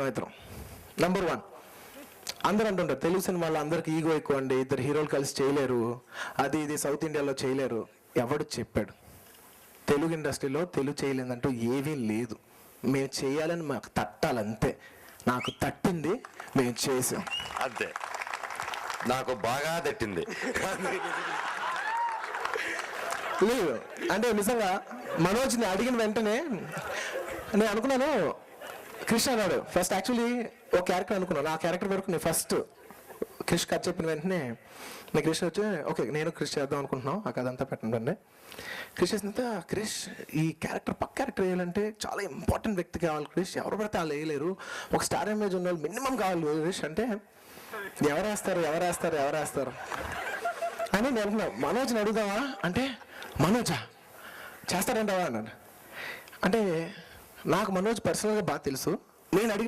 అనుకుంటున్నాం ఇద్దరం. Number one అందరూ అంటుంటారు తెలుగు సినిమాలో అందరికి ఈగో ఎక్కువ అండి ఇద్దరు హీరోలు కలిసి చేయలేరు అది ఇది సౌత్ ఇండియాలో చేయలేరు. ఎవడు చెప్పాడు? తెలుగు ఇండస్ట్రీలో తెలుగు చేయలేదంటూ ఏమీ లేదు. మేము చేయాలని మాకు తట్టాలంతే. నాకు తట్టింది మేము చేసాం. అంతే. నాకు బాగా తట్టింది. లేదు. అంటే నిజంగా మనోజ్ని అడిగిన వెంటనే నేను అనుకున్నాను కృష్ణ అన్నాడు. ఫస్ట్ యాక్చువల్లీ ఒక క్యారెక్టర్ అనుకున్నాను. ఆ క్యారెక్టర్ వరకు నేను ఫస్ట్ క్రిష్ కథ చెప్పిన వెంటనే నేను క్రిష్ వచ్చి ఓకే నేను క్రిష్ చేద్దాం అనుకుంటున్నాం ఆ కథ అంతా పెట్టండి క్రిష్ చేసినంత క్రిష్ ఈ క్యారెక్టర్ పక్క క్యారెక్టర్ వేయాలంటే చాలా ఇంపార్టెంట్ వ్యక్తి కావాలి క్రిష్. ఎవరు పడితే వాళ్ళు వేయలేరు. ఒక స్టార్ ఇమేజ్ ఉన్న వాళ్ళు మినిమం కావాలి క్రిష్. అంటే ఎవరు వేస్తారు? ఎవరు వేస్తారు? ఎవరు వేస్తారు? అని నేను అనుకున్నా. మనోజ్ని అడుగుదామా? అంటే మనోజా చేస్తారంటావా? అన్నాడు. అంటే నాకు మనోజ్ పర్సనల్గా బాగా తెలుసు. నేను అడిగి